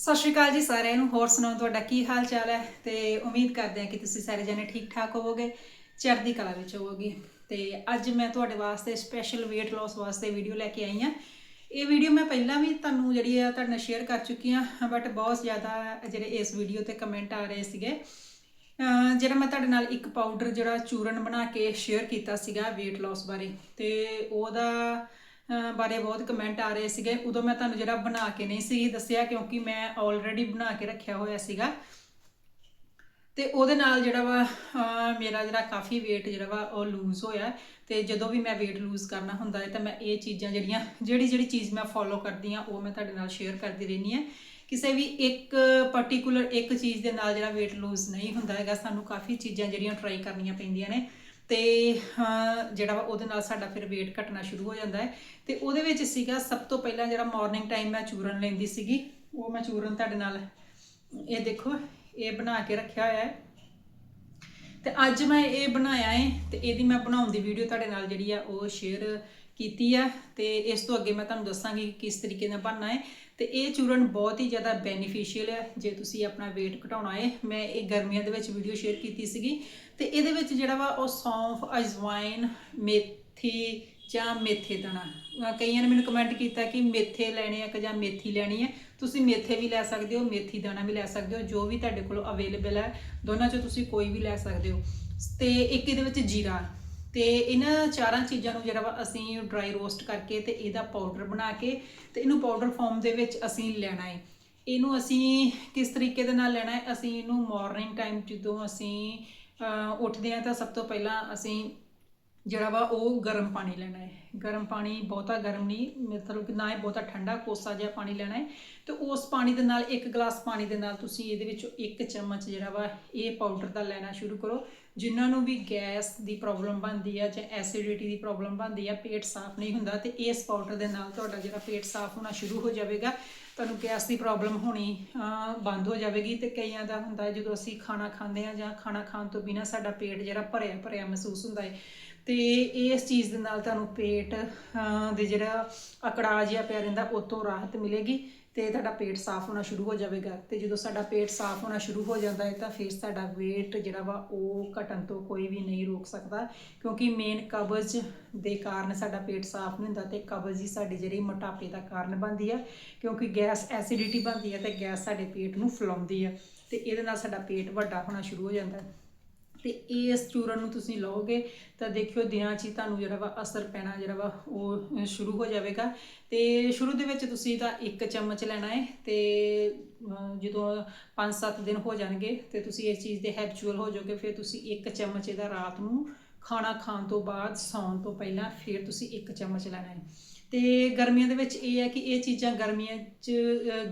ਸਤਿ ਸ਼੍ਰੀ ਅਕਾਲ ਜੀ ਸਾਰਿਆਂ ਨੂੰ, ਹੋਰ ਸੁਣਾਓ ਤੁਹਾਡਾ ਕੀ ਹਾਲ ਚਾਲ ਹੈ? ਤੇ ਉਮੀਦ ਕਰਦੇ ਹਾਂ ਕਿ ਤੁਸੀਂ ਸਾਰੇ ਜਣੇ ਠੀਕ ਠਾਕ ਹੋਵੋਗੇ, ਚੜ੍ਹਦੀ ਕਲਾ ਵਿੱਚ ਹੋਵੋਗੇ। ਤੇ ਅੱਜ ਮੈਂ ਤੁਹਾਡੇ ਵਾਸਤੇ ਸਪੈਸ਼ਲ weight loss ਵਾਸਤੇ ਵੀਡੀਓ ਲੈ ਕੇ ਆਈ ਹਾਂ। ਇਹ ਵੀਡੀਓ ਮੈਂ ਪਹਿਲਾਂ ਵੀ ਤੁਹਾਨੂੰ ਜਿਹੜੀ ਆ ਤੁਹਾਡੇ ਨਾਲ ਸ਼ੇਅਰ ਕਰ ਚੁੱਕੀ ਹਾਂ ਬਟ ਬਹੁਤ ਜ਼ਿਆਦਾ ਜਿਹੜੇ ਇਸ ਵੀਡੀਓ ਤੇ ਕਮੈਂਟ ਆ ਰਹੇ ਸੀਗੇ। ਜਿਹੜਾ ਮੈਂ ਤੁਹਾਡੇ ਨਾਲ ਇੱਕ ਪਾਊਡਰ ਜਿਹੜਾ ਚੂਰਨ ਬਣਾ ਕੇ ਸ਼ੇਅਰ ਕੀਤਾ ਸੀਗਾ weight loss ਬਾਰੇ, ਤੇ ਉਹਦਾ ਬਾਰੇ ਬਹੁਤ ਕਮੈਂਟ ਆ ਰਹੇ ਸੀਗੇ। ਉਦੋਂ ਮੈਂ ਤੁਹਾਨੂੰ ਜਿਹੜਾ ਬਣਾ ਕੇ ਨਹੀਂ ਸੀ ਦੱਸਿਆ ਕਿਉਂਕਿ ਮੈਂ ਆਲਰੇਡੀ ਬਣਾ ਕੇ ਰੱਖਿਆ ਹੋਇਆ ਸੀਗਾ। ਤੇ ਉਹਦੇ ਨਾਲ ਜਿਹੜਾ ਵਾ ਮੇਰਾ ਜਿਹੜਾ ਕਾਫੀ weight ਜਿਹੜਾ ਵਾ ਉਹ ਲੂਜ਼ ਹੋਇਆ। ਤੇ ਜਦੋਂ ਵੀ ਮੈਂ weight ਲੂਜ਼ ਕਰਨਾ ਹੁੰਦਾ ਹੈ ਤਾਂ ਮੈਂ ਇਹ ਚੀਜ਼ਾਂ ਜਿਹੜੀਆਂ, ਜਿਹੜੀ ਜਿਹੜੀ ਚੀਜ਼ ਮੈਂ ਫੋਲੋ ਕਰਦੀ ਆ ਉਹ ਮੈਂ ਤੁਹਾਡੇ ਨਾਲ ਸ਼ੇਅਰ ਕਰਦੀ ਰਹਿੰਦੀ ਆ ਕਿਸੇ ਵੀ ਇੱਕ ਪਾਰਟਿਕੂਲਰ ਇੱਕ ਚੀਜ਼ ਦੇ ਨਾਲ ਜਿਹੜਾ weight ਲੂਜ਼ ਨਹੀਂ ਹੁੰਦਾ ਹੈਗਾ, ਸਾਨੂੰ ਕਾਫੀ ਚੀਜ਼ਾਂ ਜਿਹੜੀਆਂ ਟਰਾਈ ਕਰਨੀਆਂ ਪੈਂਦੀਆਂ ਨੇ। ਤੇ ਜਿਹੜਾ ਵਾ ਉਹਦੇ ਨਾਲ ਸਾਡਾ ਫਿਰ weight ਘਟਣਾ ਸ਼ੁਰੂ ਹੋ ਜਾਂਦਾ ਹੈ। ਤੇ ਉਹਦੇ ਵਿੱਚ ਸੀਗਾ ਸਭ ਤੋਂ ਪਹਿਲਾਂ ਜਿਹੜਾ ਮਾਰਨਿੰਗ ਟਾਈਮ ਮੈਂ ਚੂਰਨ ਲੈਂਦੀ ਸੀਗੀ, ਉਹ ਮੈਂ ਚੂਰਨ ਤੁਹਾਡੇ ਨਾਲ ਇਹ ਦੇਖੋ, ਇਹ ਬਣਾ ਕੇ ਰੱਖਿਆ ਹੋਇਆ ਹੈ। ਤੇ ਅੱਜ ਮੈਂ ਇਹ ਬਣਾਇਆ ਹੈ ਤੇ ਇਹਦੀ ਮੈਂ ਬਣਾਉਣ ਦੀ ਵੀਡੀਓ ਤੁਹਾਡੇ ਨਾਲ ਜਿਹੜੀ ਆ ਉਹ ਸ਼ੇਅਰ ਕੀਤੀ ਆ ਤੇ ਇਸ ਤੋਂ ਅੱਗੇ ਮੈਂ ਤੁਹਾਨੂੰ ਦੱਸਾਂਗੀ ਕਿ ਕਿਸ ਤਰੀਕੇ ਨਾਲ ਬਣਨਾ ਹੈ। ਤੇ ਇਹ ਚੂਰਨ ਬਹੁਤ ਹੀ ਜ਼ਿਆਦਾ ਬੈਨੀਫੀਸ਼ੀਅਲ ਹੈ ਜੇ ਤੁਸੀਂ ਆਪਣਾ weight ਘਟਾਉਣਾ ਹੈ। ਮੈਂ ਇਹ ਗਰਮੀਆਂ ਦੇ ਵਿੱਚ ਵੀਡੀਓ ਸ਼ੇਅਰ ਕੀਤੀ ਸੀਗੀ। ਤੇ ਇਹਦੇ ਵਿੱਚ ਜਿਹੜਾ ਵਾ ਉਹ ਸੌਂਫ, ਅਜਵਾਇਨ, ਮੇਥੀ ਜਾਂ ਮੇਥੇ ਦਾਣਾ। ਕਈਆਂ ਨੇ ਮੈਨੂੰ ਕਮੈਂਟ ਕੀਤਾ ਕਿ ਮੇਥੇ ਲੈਣੇ ਆ ਕਿ ਜਾਂ ਮੇਥੀ ਲੈਣੀ ਹੈ ਤੁਸੀਂ ਮੇਥੇ ਵੀ ਲੈ ਸਕਦੇ ਹੋ, ਮੇਥੀ ਦਾਣਾ ਵੀ ਲੈ ਸਕਦੇ ਹੋ, ਜੋ ਵੀ ਤੁਹਾਡੇ ਕੋਲ ਅਵੇਲੇਬਲ ਹੈ ਦੋਨਾਂ ਚੋਂ ਤੁਸੀਂ ਕੋਈ ਵੀ ਲੈ ਸਕਦੇ ਹੋ। ਤੇ ਇੱਕ ਇਹਦੇ ਵਿੱਚ ਜੀਰਾ। ਤੇ ਇਹਨਾਂ ਚਾਰਾਂ ਚੀਜ਼ਾਂ ਨੂੰ ਜਿਹੜਾ ਵਾ ਅਸੀਂ ਡਰਾਈ ਰੋਸਟ ਕਰਕੇ ਤੇ ਇਹਦਾ ਪਾਊਡਰ ਬਣਾ ਕੇ ਤੇ ਇਹਨੂੰ ਪਾਊਡਰ ਫਾਰਮ ਦੇ ਵਿੱਚ ਅਸੀਂ ਲੈਣਾ ਹੈ ਇਹਨੂੰ ਅਸੀਂ ਕਿਸ ਤਰੀਕੇ ਦੇ ਨਾਲ ਲੈਣਾ ਹੈ ਅਸੀਂ ਇਹਨੂੰ ਮਾਰਨਿੰਗ ਟਾਈਮ ਜਦੋਂ ਅਸੀਂ ਉੱਠਦੇ ਹਾਂ ਤਾਂ ਸਭ ਤੋਂ ਪਹਿਲਾਂ ਅਸੀਂ ਜਿਹੜਾ ਵਾ ਉਹ ਗਰਮ ਪਾਣੀ ਲੈਣਾ ਹੈ ਗਰਮ ਪਾਣੀ ਬਹੁਤਾ ਗਰਮ ਨਹੀਂ, ਮਤਲਬ ਕਿ ਨਾ ਹੀ ਬਹੁਤਾ ਠੰਡਾ, ਕੋਸਾ ਜਿਹਾ ਪਾਣੀ ਲੈਣਾ ਹੈ ਤੇ ਉਸ ਪਾਣੀ ਦੇ ਨਾਲ ਇੱਕ ਗਲਾਸ ਪਾਣੀ ਦੇ ਨਾਲ ਤੁਸੀਂ ਇਹਦੇ ਵਿੱਚੋਂ ਇੱਕ ਚਮਚ ਜਿਹੜਾ ਵਾ ਇਹ ਪਾਊਡਰ ਦਾ ਲੈਣਾ ਸ਼ੁਰੂ ਕਰੋ ਜਿਨ੍ਹਾਂ ਨੂੰ ਵੀ ਗੈਸ ਦੀ ਪ੍ਰੋਬਲਮ ਬਣਦੀ ਆ ਜਾਂ ਐਸਿਡਿਟੀ ਦੀ ਪ੍ਰੋਬਲਮ ਬਣਦੀ ਆ, ਪੇਟ ਸਾਫ਼ ਨਹੀਂ ਹੁੰਦਾ ਤੇ ਇਸ ਪਾਊਡਰ ਦੇ ਨਾਲ ਤੁਹਾਡਾ ਜਿਹੜਾ ਪੇਟ ਸਾਫ਼ ਹੋਣਾ ਸ਼ੁਰੂ ਹੋ ਜਾਵੇਗਾ, ਤੁਹਾਨੂੰ ਗੈਸ ਦੀ ਪ੍ਰੋਬਲਮ ਹੋਣੀ ਬੰਦ ਹੋ ਜਾਵੇਗੀ ਤੇ ਕਈਆਂ ਦਾ ਹੁੰਦਾ ਹੈ ਜਦੋਂ ਅਸੀਂ ਖਾਣਾ ਖਾਂਦੇ ਆ ਜਾਂ ਖਾਣਾ ਖਾਣ ਤੋਂ ਬਿਨਾਂ ਸਾਡਾ ਪੇਟ ਜਿਹੜਾ ਭਰਿਆ ਭਰਿਆ ਮਹਿਸੂਸ ਹੁੰਦਾ ਹੈ, ਤੇ ਇਸ ਚੀਜ਼ ਦੇ ਨਾਲ ਤੁਹਾਨੂੰ ਪੇਟ ਦੇ ਜਿਹੜਾ ਅਕੜਾ ਜਿਹਾ ਪਿਆ ਰਹਿੰਦਾ, ਉਹ ਤੋਂ ਰਾਹਤ ਮਿਲੇਗੀ। ਤੇ ਤੁਹਾਡਾ ਪੇਟ ਸਾਫ਼ ਹੋਣਾ ਸ਼ੁਰੂ ਹੋ ਜਾਵੇਗਾ। ਤੇ ਜਦੋਂ ਸਾਡਾ ਪੇਟ ਸਾਫ਼ ਹੋਣਾ ਸ਼ੁਰੂ ਹੋ ਜਾਂਦਾ ਹੈ, ਤਾਂ ਫਿਰ ਸਾਡਾ weight ਜਿਹੜਾ ਵਾ, ਉਹ ਘਟਣ ਤੋਂ ਕੋਈ ਵੀ ਨਹੀਂ ਰੋਕ ਸਕਦਾ। ਕਿਉਂਕਿ ਮੇਨ ਕਬਜ਼ ਦੇ ਕਾਰਨ ਸਾਡਾ ਪੇਟ ਸਾਫ਼ ਨਹੀਂ ਹੁੰਦਾ ਤੇ ਕਬਜ਼ ਹੀ ਸਾਡੀ ਜਿਹੜੀ ਮੋਟਾਪੇ ਦਾ ਕਾਰਨ ਬਣਦੀ ਆ। ਕਿਉਂਕਿ ਗੈਸ ਐਸਿਡਿਟੀ ਬਣਦੀ ਹੈ ਤੇ ਗੈਸ ਸਾਡੇ ਪੇਟ ਨੂੰ ਫੁਲਾਉਂਦੀ ਆ। ਤੇ ਇਹਦੇ ਨਾਲ ਸਾਡਾ ਪੇਟ ਵੱਡਾ ਹੋਣਾ ਸ਼ੁਰੂ ਹੋ ਜਾਂਦਾ। ਹੈ ਤੇ ਇਸ ਚੂਰਨ ਨੂੰ ਤੁਸੀਂ ਲਓਗੇ ਤਾਂ ਦੇਖਿਓ ਦਿਨਾਂ 'ਚ ਹੀ ਤੁਹਾਨੂੰ ਜਿਹੜਾ ਵਾ ਅਸਰ ਪੈਣਾ ਜਿਹੜਾ ਵਾ ਉਹ ਸ਼ੁਰੂ ਹੋ ਜਾਵੇਗਾ। ਤੇ ਸ਼ੁਰੂ ਦੇ ਵਿੱਚ ਤੁਸੀਂ ਤਾਂ ਇੱਕ ਚਮਚ ਲੈਣਾ ਹੈ ਤੇ ਜਦੋਂ 5-7 ਦਿਨ ਹੋ ਜਾਣਗੇ ਤੇ ਤੁਸੀਂ ਇਸ ਚੀਜ਼ ਦੇ ਹੈਬਚੁਅਲ ਹੋ ਜਾਓਗੇ, ਫਿਰ ਤੁਸੀਂ ਇੱਕ ਚਮਚ ਇਹਦਾ ਰਾਤ ਨੂੰ ਖਾਣਾ ਖਾਣ ਤੋਂ ਬਾਅਦ ਸੌਣ ਤੋਂ ਪਹਿਲਾਂ ਫਿਰ ਤੁਸੀਂ ਇੱਕ ਚਮਚ ਲੈਣਾ ਹੈ ਤੇ ਗਰਮੀਆਂ ਦੇ ਵਿੱਚ ਇਹ ਹੈ ਕਿ ਇਹ ਚੀਜ਼ਾਂ ਗਰਮੀਆਂ 'ਚ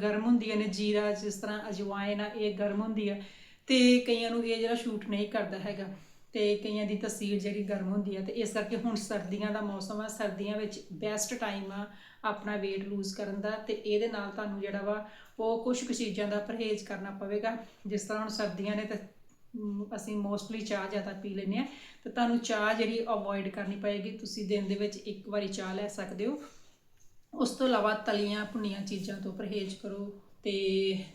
ਗਰਮ ਹੁੰਦੀਆਂ ਨੇ, ਜੀਰਾ ਜਿਸ ਤਰ੍ਹਾਂ ਅਜਵਾਇਨ ਆ, ਇਹ ਗਰਮ ਹੁੰਦੀ ਹੈ ਤੇ ਕਈਆਂ ਨੂੰ ਇਹ ਜਿਹੜਾ ਸ਼ੂਟ ਨਹੀਂ ਕਰਦਾ ਹੈਗਾ ਤੇ ਕਈਆਂ ਦੀ ਤਸੀਰ ਜਿਹੜੀ ਗਰਮ ਹੁੰਦੀ ਆ ਤੇ ਇਸ ਕਰਕੇ ਹੁਣ ਸਰਦੀਆਂ ਦਾ ਮੌਸਮ ਆ, ਸਰਦੀਆਂ ਵਿੱਚ ਬੈਸਟ ਟਾਈਮ ਆ ਆਪਣਾ weight ਲੂਜ਼ ਕਰਨ ਦਾ ਤੇ ਇਹਦੇ ਨਾਲ ਤੁਹਾਨੂੰ ਜਿਹੜਾ ਵਾ ਉਹ ਕੁਝ ਕੁ ਚੀਜ਼ਾਂ ਦਾ ਪਰਹੇਜ਼ ਕਰਨਾ ਪਵੇਗਾ। ਜਿਸ ਤਰ੍ਹਾਂ ਹੁਣ ਸਰਦੀਆਂ ਨੇ ਤੇ ਅਸੀਂ ਮੋਸਟਲੀ ਚਾਹ ਜ਼ਿਆਦਾ ਪੀ ਲੈਂਦੇ ਆ ਤੇ ਤੁਹਾਨੂੰ ਚਾਹ ਜਿਹੜੀ ਅਵੋਇਡ ਕਰਨੀ ਪਏਗੀ, ਤੁਸੀਂ ਦਿਨ ਦੇ ਵਿੱਚ ਇੱਕ ਵਾਰੀ ਚਾਹ ਲੈ ਸਕਦੇ ਹੋ। ਉਸ ਤੋਂ ਇਲਾਵਾ ਤਲੀਆਂ ਭੁੰਨੀਆਂ ਚੀਜ਼ਾਂ ਤੋਂ ਪਰਹੇਜ਼ ਕਰੋ। ਤੇ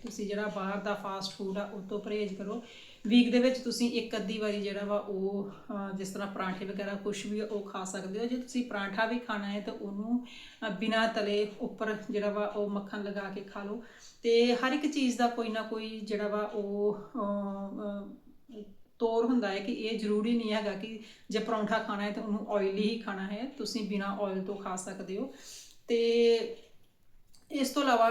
ਤੁਸੀਂ ਜਿਹੜਾ ਬਾਹਰ ਦਾ ਫਾਸਟ ਫੂਡ ਆ ਉਹ ਤੋਂ ਪਰਹੇਜ਼ ਕਰੋ। ਵੀਕ ਦੇ ਵਿੱਚ ਤੁਸੀਂ ਇੱਕ ਅੱਧੀ ਵਾਰੀ ਜਿਹੜਾ ਵਾ ਉਹ ਜਿਸ ਤਰ੍ਹਾਂ ਪਰਾਂਠੇ ਵਗੈਰਾ ਕੁਝ ਵੀ ਉਹ ਖਾ ਸਕਦੇ ਹੋ। ਜੇ ਤੁਸੀਂ ਪਰਾਂਠਾ ਵੀ ਖਾਣਾ ਹੈ ਤਾਂ ਉਹਨੂੰ ਅਹ, ਬਿਨਾਂ ਤਲੇ ਉੱਪਰ ਜਿਹੜਾ ਵਾ ਉਹ ਮੱਖਣ ਲਗਾ ਕੇ ਖਾ ਲਓ। ਤੇ ਹਰ ਇੱਕ ਚੀਜ਼ ਦਾ ਕੋਈ ਨਾ ਕੋਈ ਜਿਹੜਾ ਵਾ ਉਹ ਅਹ, ਤੋਰ ਹੁੰਦਾ ਹੈ ਕਿ ਇਹ ਜ਼ਰੂਰੀ ਨਹੀਂ ਹੈਗਾ ਕਿ ਜੇ ਪਰੌਂਠਾ ਖਾਣਾ ਹੈ ਤਾਂ ਉਹਨੂੰ ਆਇਲੀ ਹੀ ਖਾਣਾ ਹੈ। ਤੁਸੀਂ ਬਿਨਾਂ ਆਇਲ ਤੋਂ ਖਾ ਸਕਦੇ ਹੋ। ਤੇ ਇਸ ਤੋਂ ਇਲਾਵਾ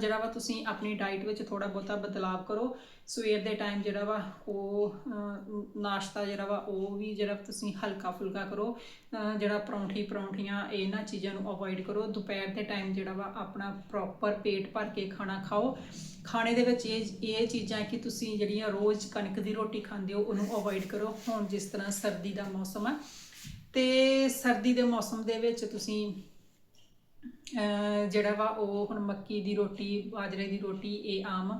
ਜਿਹੜਾ ਵਾ ਤੁਸੀਂ ਆਪਣੀ ਡਾਈਟ ਵਿੱਚ ਥੋੜਾ ਬਹੁਤਾ ਬਦਲਾਵ ਕਰੋ। ਸਵੇਰ ਦੇ ਟਾਈਮ ਜਿਹੜਾ ਵਾ, ਉਹ ਨਾਸ਼ਤਾ ਜਿਹੜਾ ਵਾ, ਉਹ ਵੀ ਜਿਹੜਾ ਤੁਸੀਂ ਹਲਕਾ ਫੁਲਕਾ ਕਰੋ ਜਿਹੜਾ ਪਰੌਂਠੀ ਪਰੌਂਠੀਆਂ ਇਹਨਾਂ ਚੀਜ਼ਾਂ ਨੂੰ ਅਵੋਇਡ ਕਰੋ। ਦੁਪਹਿਰ ਦੇ ਟਾਈਮ ਜਿਹੜਾ ਵਾ, ਆਪਣਾ ਪ੍ਰੋਪਰ ਪੇਟ ਭਰ ਕੇ ਖਾਣਾ ਖਾਓ। ਖਾਣੇ ਦੇ ਵਿੱਚ ਇਹ ਇਹ ਚੀਜ਼ਾਂ ਕਿ ਤੁਸੀਂ ਜਿਹੜੀਆਂ ਰੋਜ਼ ਕਣਕ ਦੀ ਰੋਟੀ ਖਾਂਦੇ ਹੋ, ਉਹਨੂੰ ਅਵੋਇਡ ਕਰੋ। ਹੁਣ ਜਿਸ ਤਰ੍ਹਾਂ ਸਰਦੀ ਦਾ ਮੌਸਮ ਆ, ਤੇ ਸਰਦੀ ਦੇ ਮੌਸਮ ਦੇ ਵਿੱਚ ਤੁਸੀਂ ਜਿਹੜਾ ਵਾ ਉਹ ਹੁਣ ਮੱਕੀ ਦੀ ਰੋਟੀ, ਬਾਜਰੇ ਦੀ ਰੋਟੀ, ਇਹ ਆਮ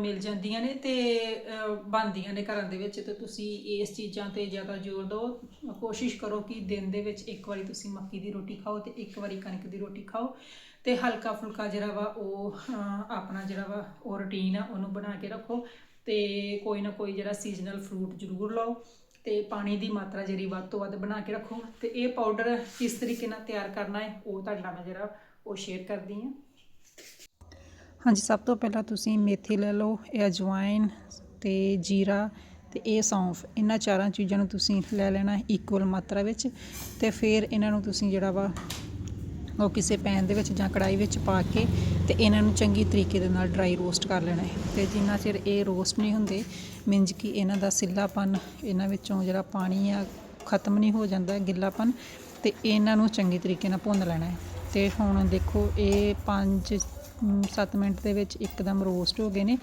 ਮਿਲ ਜਾਂਦੀਆਂ ਨੇ ਤੇ ਬਣਦੀਆਂ ਨੇ ਘਰਾਂ ਦੇ ਵਿੱਚ ਤੇ ਤੁਸੀਂ ਇਸ ਚੀਜ਼ਾਂ ਤੇ ਜ਼ਿਆਦਾ ਜ਼ੋਰ ਦਿਓ। ਕੋਸ਼ਿਸ਼ ਕਰੋ ਕਿ ਦਿਨ ਦੇ ਵਿੱਚ ਇੱਕ ਵਾਰੀ ਤੁਸੀਂ ਮੱਕੀ ਦੀ ਰੋਟੀ ਖਾਓ ਤੇ ਇੱਕ ਵਾਰੀ ਕਣਕ ਦੀ ਰੋਟੀ ਖਾਓ ਤੇ ਹਲਕਾ ਫੁਲਕਾ ਜਿਹੜਾ ਵਾ ਉਹ ਆਪਣਾ ਜਿਹੜਾ ਵਾ ਉਹ ਰੁਟੀਨ ਆ ਉਹਨੂੰ ਬਣਾ ਕੇ ਰੱਖੋ ਤੇ ਕੋਈ ਨਾ ਕੋਈ ਜਿਹੜਾ ਸੀਜ਼ਨਲ ਫਰੂਟ ਜ਼ਰੂਰ ਲਓ ਤੇ ਪਾਣੀ ਦੀ ਮਾਤਰਾ ਜਿਹੜੀ ਵੱਧ ਤੋਂ ਵੱਧ ਬਣਾ ਕੇ ਰੱਖੋ ਤੇ ਇਹ ਪਾਊਡਰ ਕਿਸ ਤਰੀਕੇ ਨਾਲ ਤਿਆਰ ਕਰਨਾ ਹੈ ਉਹ ਤੁਹਾਡਾ ਮੈਂ ਜਿਹੜਾ ਉਹ ਸ਼ੇਅਰ ਕਰਦੀ ਹਾਂ। ਹਾਂਜੀ, ਸਭ ਤੋਂ ਪਹਿਲਾਂ ਤੁਸੀਂ ਮੇਥੀ ਲੈ ਲਓ, ਇਹ ਅਜਵਾਇਨ ਤੇ ਜੀਰਾ ਤੇ ਇਹ ਸੌਂਫ। ਇਹਨਾਂ ਚਾਰਾਂ ਚੀਜ਼ਾਂ ਨੂੰ ਤੁਸੀਂ ਲੈ ਲੈਣਾ ਇਕੁਅਲ ਮਾਤਰਾ ਵਿੱਚ ਤੇ ਫਿਰ ਇਹਨਾਂ ਨੂੰ ਤੁਸੀਂ ਜਿਹੜਾ ਵਾ ਉਹ ਕਿਸੇ ਪੈਨ ਦੇ ਵਿੱਚ ਜਾਂ ਕੜਾਈ ਵਿੱਚ ਪਾ ਕੇ ਤੇ ਇਹਨਾਂ ਨੂੰ ਚੰਗੀ ਤਰੀਕੇ ਦੇ ਨਾਲ ਡਰਾਈ ਰੋਸਟ ਕਰ ਲੈਣਾ ਹੈ। ਤੇ ਜਿੰਨਾ ਚਿਰ ਇਹ ਰੋਸਟ ਨਹੀਂ ਹੁੰਦੇ ਮਿੰਜ ਕਿ ਇਹਨਾਂ ਦਾ ਸਿੱਲਾਪਨ ਇਹਨਾਂ ਵਿੱਚੋਂ ਜਿਹੜਾ ਪਾਣੀ ਆ ਖਤਮ ਨਹੀਂ ਹੋ ਜਾਂਦਾ, ਗਿੱਲਾਪਨ, ਤੇ ਇਹਨਾਂ ਨੂੰ ਚੰਗੇ ਤਰੀਕੇ ਨਾਲ ਭੁੰਨ ਲੈਣਾ ਹੈ। ਤੇ ਹੁਣ ਦੇਖੋ ਇਹ 5 7 ਮਿੰਟ ਦੇ ਵਿੱਚ ਇੱਕਦਮ ਰੋਸਟ ਹੋ ਗਏ ਨੇ।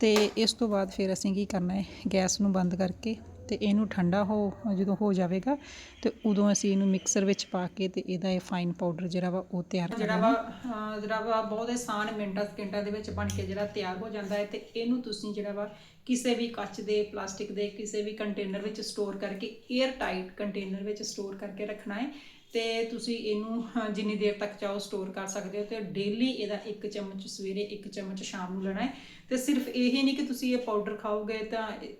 ਤੇ ਇਸ ਤੋਂ ਬਾਅਦ ਫਿਰ ਅਸੀਂ ਕੀ ਕਰਨਾ ਹੈ? ਗੈਸ ਨੂੰ ਬੰਦ ਕਰਕੇ ਤੇ ਇਹਨੂੰ ਠੰਡਾ ਹੋ ਜਦੋਂ ਹੋ ਜਾਵੇਗਾ ਤੇ ਉਦੋਂ ਅਸੀਂ ਇਹਨੂੰ ਮਿਕਸਰ ਵਿੱਚ ਪਾ ਕੇ ਤੇ ਇਹਦਾ ਇਹ ਫਾਈਨ ਪਾਊਡਰ ਜਿਹੜਾ ਵਾ ਉਹ ਤਿਆਰ ਕਰ ਜਿਹੜਾ ਵਾ ਜਿਹੜਾ ਵਾ ਬਹੁਤ ਆਸਾਨ ਮਿੰਟਾਂ ਸਕਿੰਟਾਂ ਦੇ ਵਿੱਚ ਬਣ ਕੇ ਜਿਹੜਾ ਤਿਆਰ ਹੋ ਜਾਂਦਾ ਹੈ ਤੇ ਇਹਨੂੰ ਤੁਸੀਂ ਜਿਹੜਾ ਵਾ ਕਿਸੇ ਵੀ ਕੱਚ ਦੇ ਪਲਾਸਟਿਕ ਦੇ ਕਿਸੇ ਵੀ ਕੰਟੇਨਰ ਵਿੱਚ ਸਟੋਰ ਕਰਕੇ 에ਅਰ ਟਾਈਟ ਕੰਟੇਨਰ ਵਿੱਚ ਸਟੋਰ ਕਰਕੇ ਰੱਖਣਾ ਹੈ। ਤੇ ਤੁਸੀਂ ਇਹਨੂੰ ਜਿੰਨੀ ਦੇਰ ਤੱਕ ਚਾਹੋ ਸਟੋਰ ਕਰ ਸਕਦੇ ਹੋ ਤੇ ਡੇਲੀ ਇਹਦਾ ਇੱਕ ਚਮਚ ਸਵੇਰੇ ਇੱਕ ਚਮਚ ਸ਼ਾਮ ਨੂੰ ਲੈਣਾ ਹੈ। ਤੇ ਸਿਰਫ ਇਹ ਨਹੀਂ ਕਿ ਤੁਸੀਂ ਇਹ ਪਾਊਡਰ ਖਾਓਗੇ ਤਾਂ ਇਹ-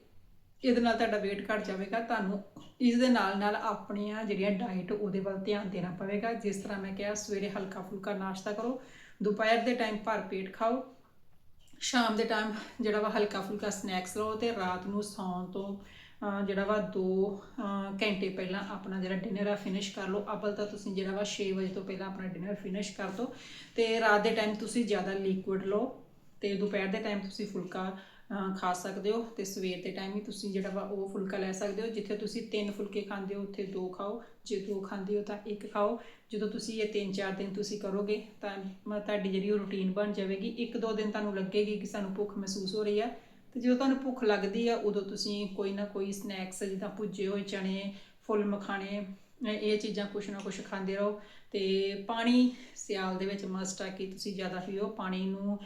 ਇਹਦੇ ਨਾਲ ਤੁਹਾਡਾ weight ਘਟ ਜਾਵੇਗਾ। ਤੁਹਾਨੂੰ ਇਸ ਦੇ ਨਾਲ ਨਾਲ ਆਪਣੀਆਂ ਜਿਹੜੀਆਂ ਡਾਈਟ ਉਹਦੇ ਵੱਲ ਧਿਆਨ ਦੇਣਾ ਪਵੇਗਾ। ਜਿਸ ਤਰ੍ਹਾਂ ਮੈਂ ਕਿਹਾ, ਸਵੇਰੇ ਹਲਕਾ ਫੁਲਕਾ ਨਾਸ਼ਤਾ ਕਰੋ, ਦੁਪਹਿਰ ਦੇ ਟਾਈਮ ਭਰ ਪੇਟ ਖਾਓ, ਸ਼ਾਮ ਦੇ ਟਾਈਮ ਜਿਹੜਾ ਵਾ ਹਲਕਾ ਫੁਲਕਾ ਸਨੈਕਸ ਲਓ ਤੇ ਰਾਤ ਨੂੰ ਸੌਣ ਤੋਂ ਜਿਹੜਾ ਵਾ 2 ਘੰਟੇ ਪਹਿਲਾਂ ਆਪਣਾ ਜਿਹੜਾ ਡਿਨਰ ਆ ਫਿਨਿਸ਼ ਕਰ ਲਓ। ਅਬਲ ਤਾਂ ਤੁਸੀਂ ਜਿਹੜਾ ਵਾ 6 ਵਜੇ ਤੋਂ ਪਹਿਲਾਂ ਆਪਣਾ ਡਿਨਰ ਫਿਨਿਸ਼ ਕਰ ਦਿਓ ਤੇ ਰਾਤ ਦੇ ਟਾਈਮ ਤੁਸੀਂ ਜ਼ਿਆਦਾ ਲਿਕੁਇਡ ਲਓ ਤੇ ਦੁਪਹਿਰ ਦੇ ਟਾਈਮ ਤੁਸੀਂ ਫੁਲਕਾ ਖਾ ਸਕਦੇ ਹੋ ਤੇ ਸਵੇਰ ਦੇ ਟਾਈਮ ਹੀ ਤੁਸੀਂ ਜਿਹੜਾ ਵਾ ਉਹ ਫੁਲਕਾ ਲੈ ਸਕਦੇ ਹੋ। ਜਿੱਥੇ ਤੁਸੀਂ ਤਿੰਨ ਫੁਲਕੇ ਖਾਂਦੇ ਹੋ, ਉੱਥੇ ਦੋ ਖਾਓ। ਜੇ ਦੋ ਖਾਂਦੇ ਹੋ ਤਾਂ ਇੱਕ ਖਾਓ। ਜਦੋਂ ਤੁਸੀਂ ਇਹ ਤਿੰਨ ਚਾਰ ਦਿਨ ਤੁਸੀਂ ਕਰੋਗੇ ਤਾਂ ਤੁਹਾਡੀ ਜਿਹੜੀ ਉਹ ਰੁਟੀਨ ਬਣ ਜਾਵੇਗੀ। ਇੱਕ ਦੋ ਦਿਨ ਤੁਹਾਨੂੰ ਲੱਗੇਗੀ ਕਿ ਸਾਨੂੰ ਭੁੱਖ ਮਹਿਸੂਸ ਹੋ ਰਹੀ ਹੈ ਤੇ ਜਦੋਂ ਤੁਹਾਨੂੰ ਭੁੱਖ ਲੱਗਦੀ ਆ, ਉਦੋਂ ਤੁਸੀਂ ਕੋਈ ਨਾ ਕੋਈ ਸਨੈਕਸ ਜਿੱਦਾਂ ਭੁੱਜੇ ਹੋਏ ਚਣੇ ਫੁੱਲ ਮਖਾਣੇ, ਇਹ ਚੀਜ਼ਾਂ ਕੁਛ ਨਾ ਕੁਛ ਖਾਂਦੇ ਰਹੋ। ਤੇ ਪਾਣੀ ਸਿਆਲ ਦੇ ਵਿੱਚ ਮਸਟ ਆ ਕਿ ਤੁਸੀਂ ਜ਼ਿਆਦਾ ਪੀਓ। ਪਾਣੀ ਨੂੰ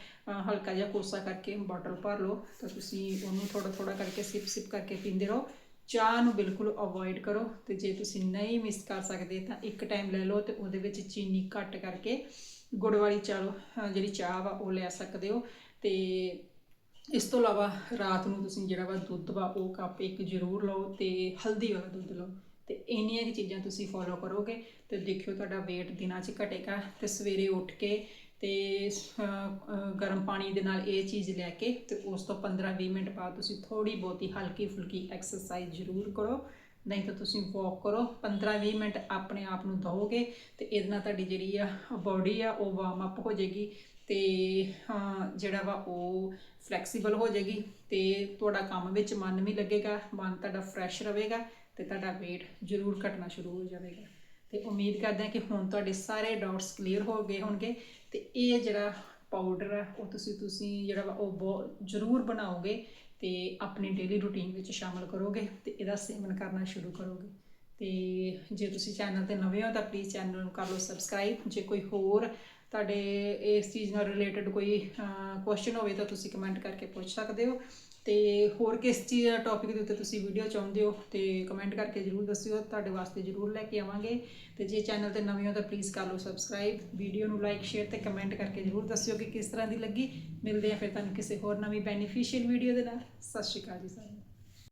ਹਲਕਾ ਜਿਹਾ ਕੋਸਾ ਕਰਕੇ ਬੋਟਲ ਭਰ ਲਓ ਤਾਂ ਤੁਸੀਂ ਉਹਨੂੰ ਥੋੜਾ ਥੋੜਾ ਕਰਕੇ ਸਿਪ ਸਿਪ ਕਰਕੇ ਪੀਂਦੇ ਰਹੋ। ਚਾਹ ਨੂੰ ਬਿਲਕੁਲ ਅਵੋਇਡ ਕਰੋ ਤੇ ਜੇ ਤੁਸੀਂ ਨਹੀਂ ਮਿਸ ਕਰ ਸਕਦੇ ਤਾਂ ਇੱਕ ਟਾਈਮ ਲੈ ਲਓ ਤੇ ਉਹਦੇ ਵਿੱਚ ਚੀਨੀ ਘੱਟ ਕਰਕੇ ਗੁੜ ਵਾਲੀ ਚਾਹ, ਜਿਹੜੀ ਚਾਹ ਵਾ ਉਹ ਲੈ ਸਕਦੇ ਹੋ। ਤੇ ਇਸ ਤੋਂ ਇਲਾਵਾ ਰਾਤ ਨੂੰ ਤੁਸੀਂ ਜਿਹੜਾ ਵਾ ਦੁੱਧ ਵਾ, ਉਹ ਕੱਪ ਇੱਕ ਜ਼ਰੂਰ ਲਓ ਤੇ ਹਲਦੀ ਵਾਲਾ ਦੁੱਧ ਲਓ। ਤੇ ਇੰਨੀਆਂ ਕੁ ਚੀਜ਼ਾਂ ਤੁਸੀਂ ਫੋਲੋ ਕਰੋਗੇ ਤੇ ਦੇਖਿਓ ਤੁਹਾਡਾ weight ਦਿਨਾਂ 'ਚ ਘਟੇਗਾ ਤੇ ਸਵੇਰੇ ਉੱਠ ਕੇ ਤੇ ਗਰਮ ਪਾਣੀ ਦੇ ਨਾਲ ਇਹ ਚੀਜ਼ ਲੈ ਕੇ ਤੇ ਉਸ ਤੋਂ 15-20 ਮਿੰਟ ਬਾਅਦ ਤੁਸੀਂ ਥੋੜੀ ਬਹੁਤੀ ਹਲਕੀ ਫੁਲਕੀ ਐਕਸਰਸਾਈਜ਼ ਜ਼ਰੂਰ ਕਰੋ। ਨਹੀਂ ਤਾਂ ਤੁਸੀਂ ਵਾਕ ਕਰੋ 15-20 ਮਿੰਟ ਆਪਣੇ ਆਪ ਨੂੰ ਦਵੋਗੇ ਤੇ ਇਹਦੇ ਨਾਲ ਤੁਹਾਡੀ ਜਿਹੜੀ ਆ ਬਾਡੀ ਆ, ਉਹ ਵਾਰਮ ਅਪ ਹੋ ਜਾਏਗੀ ਤੇ ਜਿਹੜਾ ਵਾ ਉਹ ਫਲੈਕਸੀਬਲ ਹੋ ਜਾਏਗੀ ਤੇ ਤੁਹਾਡਾ ਕੰਮ ਵਿੱਚ ਮਨ ਵੀ ਲੱਗੇਗਾ, ਮਨ ਤੁਹਾਡਾ ਫਰੈਸ਼ ਰਹੇਗਾ ਤੇ ਤੁਹਾਡਾ weight ਜ਼ਰੂਰ ਘਟਣਾ ਸ਼ੁਰੂ ਹੋ ਜਾਵੇਗਾ। ਤੇ ਉਮੀਦ ਕਰਦੇ ਹਾਂ ਕਿ ਹੁਣ ਤੁਹਾਡੇ ਸਾਰੇ ਡਾਊਟਸ ਕਲੀਅਰ ਹੋ ਗਏ ਹੋਣਗੇ ਤੇ ਇਹ ਜਿਹੜਾ ਪਾਊਡਰ ਆ, ਉਹ ਤੁਸੀਂ ਤੁਸੀਂ ਜਿਹੜਾ ਵਾ ਉਹ ਬਹੁਤ ਜ਼ਰੂਰ ਬਣਾਓਗੇ ਤੇ ਆਪਣੀ ਡੇਲੀ ਰੂਟੀਨ ਵਿੱਚ ਸ਼ਾਮਲ ਕਰੋਗੇ ਤੇ ਇਹਦਾ ਸੇਵਨ ਕਰਨਾ ਸ਼ੁਰੂ ਕਰੋਗੇ। ਤੇ ਜੇ ਤੁਸੀਂ ਚੈਨਲ ਤੇ ਨਵੇਂ ਹੋ ਤਾਂ ਪਲੀਜ਼ ਚੈਨਲ ਨੂੰ ਕਰ ਲਓ ਸਬਸਕ੍ਰਾਈਬ ਜੇ ਕੋਈ ਹੋਰ ਤੁਹਾਡੇ ਇਸ ਚੀਜ਼ ਨਾਲ ਰਿਲੇਟਡ ਕੋਈ ਕੁਐਸਚਨ ਹੋਵੇ ਤਾਂ ਤੁਸੀਂ ਕਮੈਂਟ ਕਰਕੇ ਪੁੱਛ ਸਕਦੇ ਹੋ। ਤੇ ਹੋਰ ਕਿਸ ਚੀਜ਼ ਟੌਪਿਕ ਦੇ ਉੱਤੇ ਤੁਸੀਂ ਵੀਡੀਓ ਚਾਹੁੰਦੇ ਹੋ ਤੇ ਕਮੈਂਟ ਕਰਕੇ ਜਰੂਰ ਦੱਸਿਓ। ਤੁਹਾਡੇ ਵਾਸਤੇ ਜਰੂਰ ਲੈ ਕੇ ਆਵਾਂਗੇ। ਤੇ ਜੇ ਚੈਨਲ ਤੇ ਨਵੇਂ ਹੋ ਤਾਂ ਪਲੀਜ਼ ਕਰ ਲਓ ਸਬਸਕ੍ਰਾਈਬ ਵੀਡੀਓ ਨੂੰ ਲਾਈਕ ਸ਼ੇਅਰ ਤੇ ਕਮੈਂਟ ਕਰਕੇ ਜਰੂਰ ਦੱਸਿਓ ਕਿ ਕਿਸ ਤਰ੍ਹਾਂ ਦੀ ਲੱਗੀ। ਮਿਲਦੇ ਆ ਫਿਰ ਤੁਹਾਨੂੰ ਕਿਸੇ ਹੋਰ ਨਵੀਂ ਬੈਨੀਫੀਸ਼ੀਅਲ ਵੀਡੀਓ ਦੇ ਨਾਲ। ਸਤਿ ਸ਼੍ਰੀ ਅਕਾਲ ਜੀ ਸਾਰਿਆਂ